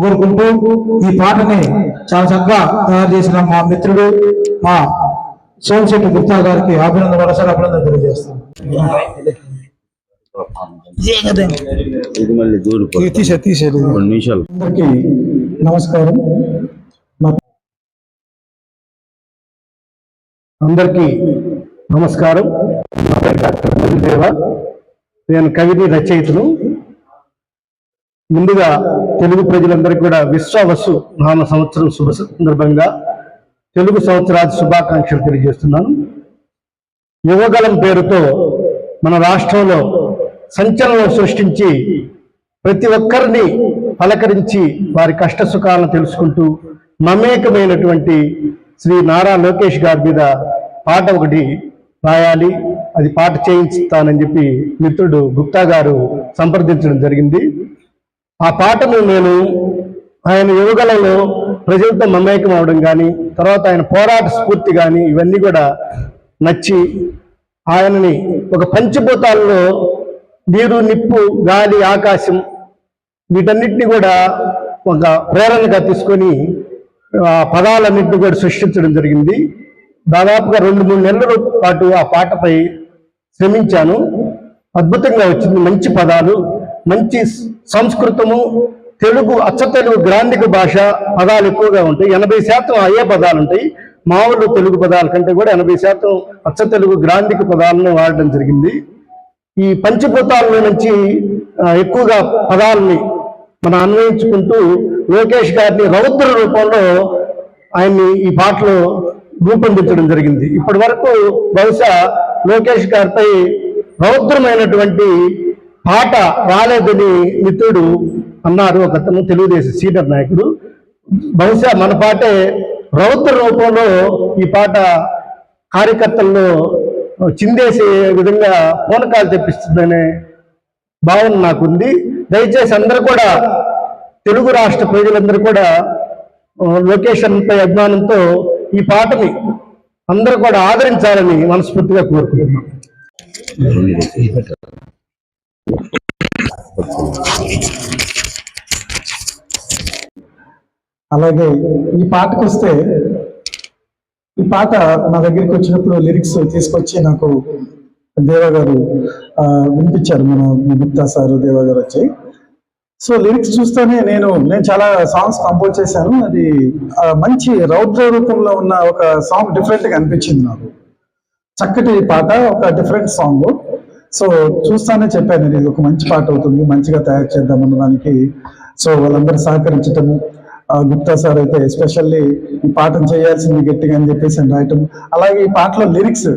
కోరుకుంటూ ఈ పాటని చాలా చక్కగా తయారు చేసిన మా మిత్రుడు మా సోమశెట్టి గుప్తా గారికి అభినందన వరసలు అభినందన తెలియజేస్తాను అందరికీ నమస్కారం. అందరికీ నమస్కారం. డాక్టర్ మధుదేవ నేను కవిని రచయితను. ముందుగా తెలుగు ప్రజలందరికీ కూడా విశ్వావసు నామ సంవత్సరం శుభ సందర్భంగా తెలుగు సంవత్సరాది శుభాకాంక్షలు తెలియజేస్తున్నాను. యువగలం పేరుతో మన రాష్ట్రంలో సంచలనం సృష్టించి ప్రతి ఒక్కరిని పలకరించి వారి కష్ట సుఖాలను తెలుసుకుంటూ మమేకమైనటువంటి శ్రీ నారా లోకేష్ గారి మీద పాట ఒకటి రాయాలి. అది పాట చేయించుతానని చెప్పి మిత్రుడు గుప్తా గారు సంప్రదించడం జరిగింది. ఆ పాటను నేను ఆయన యువగలలో ప్రజలతో మమేకం అవడం కానీ తర్వాత ఆయన పోరాట స్ఫూర్తి కానీ ఇవన్నీ కూడా నచ్చి ఆయనని ఒక పంచభూతాల్లో నీరు నిప్పు గాలి ఆకాశం వీటన్నిటిని కూడా ఒక ప్రేరణగా తీసుకొని ఆ పదాలన్నింటినీ కూడా సృష్టించడం జరిగింది. దాదాపుగా రెండు మూడు నెలల పాటు ఆ పాటపై శ్రమించాను. అద్భుతంగా వచ్చింది. మంచి పదాలు. మంచి సంస్కృతము తెలుగు అచ్చ తెలుగు గ్రాంధిక భాష పదాలు ఎక్కువగా ఉంటాయి. ఎనభై శాతం అయ్యే పదాలు ఉంటాయి. మామూలు తెలుగు పదాల కంటే కూడా ఎనభై శాతం అచ్చ తెలుగు గ్రాంధిక పదాలను వాడడం జరిగింది. ఈ పంచభూతాల నుంచి ఎక్కువగా పదాలని మనం అన్వయించుకుంటూ లోకేష్ గారిని రౌద్ర రూపంలో ఆయన్ని ఈ పాటలో రూపొందించడం జరిగింది. ఇప్పటి వరకు బహుశా లోకేష్ గారిపై రౌద్రమైనటువంటి పాట రాలేదని మిత్రుడు అన్నారు ఒకతను తెలుగుదేశం సీనియర్ నాయకుడు. బహుశా మన పాటే రౌద్ర రూపంలో ఈ పాట కార్యకర్తల్లో చిందేసే విధంగా పూనకాలు తెప్పిస్తుందనే భావన నాకుంది. దయచేసి అందరూ కూడా తెలుగు రాష్ట్ర ప్రజలందరూ కూడా లొకేషన్పై అభిమానంతో ఈ పాటని అందరూ కూడా ఆదరించాలని మనస్ఫూర్తిగా కోరుకుంటున్నాం. అలాగే ఈ పాటకు వస్తే ఈ పాట నా దగ్గరికి వచ్చినప్పుడు లిరిక్స్ తీసుకొచ్చి నాకు దేవ గారు ఆ, వినిపించారు మన గుప్తా సారు దేవ గారు వచ్చి. సో లిరిక్స్ చూస్తేనే నేను నేను చాలా సాంగ్స్ కంపోజ్ చేశాను. అది మంచి రౌద్ర రూపంలో ఉన్న ఒక సాంగ్ డిఫరెంట్గా అనిపించింది నాకు. చక్కటి పాట ఒక డిఫరెంట్ సాంగ్ సో చూస్తానే చెప్పాను నేను ఒక మంచి పాట అవుతుంది మంచిగా తయారు చేద్దాం అన్నదానికి. సో వాళ్ళందరూ సహకరించటము గుప్తా సార్ అయితే ఎస్పెషల్లీ ఈ పాటను చేయాల్సింది గట్టిగా అని చెప్పేసి అని రాయటం. అలాగే ఈ పాటలో లిరిక్స్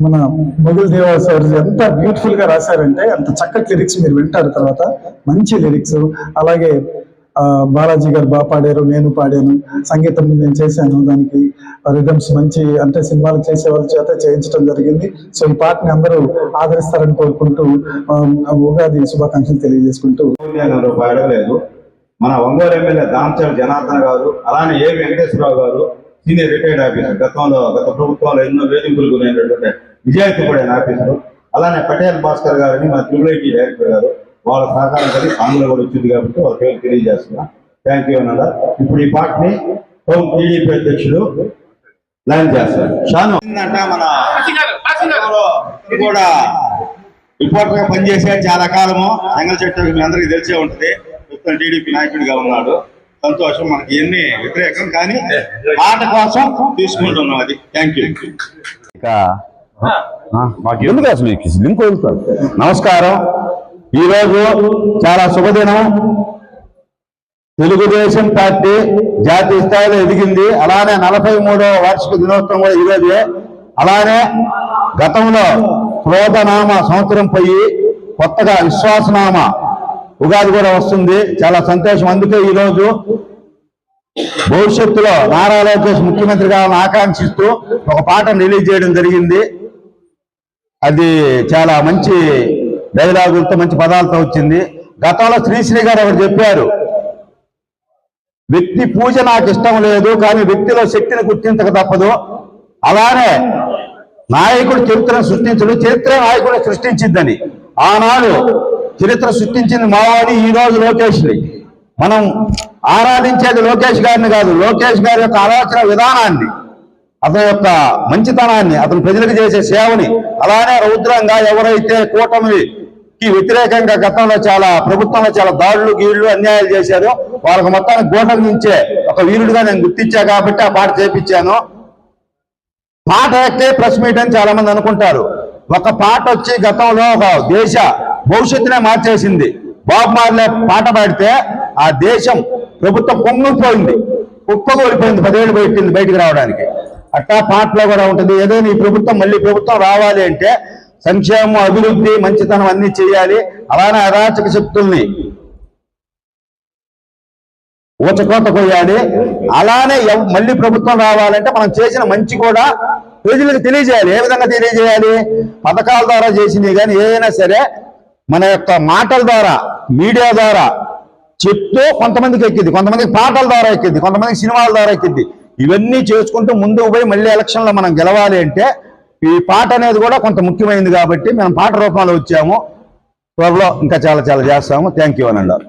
మన మొగుల్ దేవా సార్ ఎంత బ్యూటిఫుల్గా రాశారంటే అంత చక్కటి లిరిక్స్ మీరు వింటారు తర్వాత మంచి లిరిక్స్ అలాగే బాలాజీ గారు బాగా పాడారు నేను పాడాను సంగీతం నేను చేశాను దానికి రిథమ్స్ మంచి అంటే సినిమాలు చేసే వాళ్ళ చేత చేయించడం జరిగింది. సో ఈ పాటని అందరూ ఆదరిస్తారని కోరుకుంటూ ఉగాది శుభాకాంక్షలు తెలియజేసుకుంటూ. పాడలేదు. మన ఒంగోలు ఎమ్మెల్యే దామచల్ జనార్దన్ గారు అలానే ఏ వెంకటేశ్వరరావు గారు సీనియర్ రిటైర్డ్ ఆఫీసర్ గతంలో గత ప్రభుత్వంలో ఎన్నో వేధింపులు గురైనటువంటి విజయత్తి పడిన ఆఫీసర్ అలానే పటేల్ భాస్కర్ గారిని మన త్రిబుల్ డైరెక్టర్ గారు వాళ్ళ సహకారం కలిగి సాంగ్లో కూడా వచ్చింది కాబట్టి వాళ్ళ పేరు తెలియజేస్తున్నా. థ్యాంక్ యూ అన్నదా ఇప్పుడు ఈ పాటని హోం టీడీపీ అధ్యక్షుడు లాంచ్ చేస్తారు షాను. ఏంటంట మన కూడా రిపోర్టర్గా పనిచేశాడు చాలా కాలము. సంగల్ చెట్టు మీ అందరికీ తెలిసే ఉంటుంది. ప్రస్తుతం టీడీపీ నాయకుడిగా ఉన్నాడు. సంతోషం మనకి ఎన్ని వ్యతిరేకం కానీ మాట కోసం తీసుకుంటున్నాం అది. థ్యాంక్ యూ ఎందుకు అసలు ఈ లింక్ వదులుతారు. నమస్కారం. ఈరోజు చాలా శుభదినం. తెలుగుదేశం పార్టీ జాతీయ స్థాయిలో ఎదిగింది. అలానే నలభై మూడవ వార్షిక దినోత్సవం కూడా ఈరోజే. అలానే గతంలో క్రోధనామ సంవత్సరం పోయి కొత్తగా విశ్వాసనామ ఉగాది కూడా వస్తుంది. చాలా సంతోషం. అందుకే ఈరోజు భవిష్యత్తులో నారా లోకేష్ ముఖ్యమంత్రి కావాలని ఆకాంక్షిస్తూ ఒక పాటను రిలీజ్ చేయడం జరిగింది. అది చాలా మంచి డైలాగులతో మంచి పదాలతో వచ్చింది. గతంలో శ్రీశ్రీ గారు ఒకటి చెప్పారు వ్యక్తి పూజ నాకు ఇష్టం లేదు కానీ వ్యక్తిలో శక్తిని గుర్తించక తప్పదు. అలానే నాయకుడు చరిత్రను సృష్టించడు చరిత్ర నాయకుడు సృష్టించిందని ఆనాడు చరిత్ర సృష్టించింది మావాడి ఈ రోజు లోకేష్ని. మనం ఆరాధించేది లోకేష్ గారిని కాదు లోకేష్ గారి యొక్క ఆలోచన విధానాన్ని అతని యొక్క మంచితనాన్ని అతను ప్రజలకు చేసే సేవని. అలానే రౌద్రంగా ఎవరైతే కి వ్యతిరేకంగా గతంలో చాలా ప్రభుత్వంలో చాలా దాడులు గీళ్ళు అన్యాయాలు చేశారు. వాళ్ళకి మొత్తానికి గోటం నుంచే ఒక వీరుడిగా నేను గుర్తించా కాబట్టి ఆ పాట చేపించాను. పాట ఎక్కే ప్రెస్ మీట్ అని చాలా మంది అనుకుంటారు. ఒక పాట వచ్చి గతంలో ఒక దేశ భవిష్యత్తునే మార్చేసింది. బాబు మార్లే పాట పాడితే ఆ దేశం ప్రభుత్వం పొంగిపోయింది కుప్పగోలిపోయింది పదేళ్ళు పెట్టింది బయటికి రావడానికి. అట్టా పాటలో కూడా ఉంటుంది. ఏదైనా ఈ ప్రభుత్వం మళ్ళీ ప్రభుత్వం రావాలి అంటే సంక్షేమం అభివృద్ధి మంచితనం అన్ని చేయాలి. అలానే అరాచక శక్తుల్ని ఊచకోత కొయ్యాలి. అలానే ఎవ్- మళ్ళీ ప్రభుత్వం రావాలంటే మనం చేసిన మంచి కూడా ప్రజలకు తెలియజేయాలి. ఏ విధంగా తెలియజేయాలి? పథకాల ద్వారా చేసినవి కానీ ఏదైనా సరే మన యొక్క మాటల ద్వారా మీడియా ద్వారా చెప్తూ కొంతమందికి ఎక్కింది కొంతమందికి పాటల ద్వారా ఎక్కింది కొంతమందికి సినిమాల ద్వారా ఎక్కింది ఇవన్నీ చేసుకుంటూ ముందుకు పోయి మళ్ళీ ఎలక్షన్లో మనం గెలవాలి అంటే ఈ పాట అనేది కూడా కొంత ముఖ్యమైనది కాబట్టి మేము పాట రూపంలో వచ్చాము. త్వరలో ఇంకా చాలా చాలా చేస్తాము. థ్యాంక్ యూ అనండి.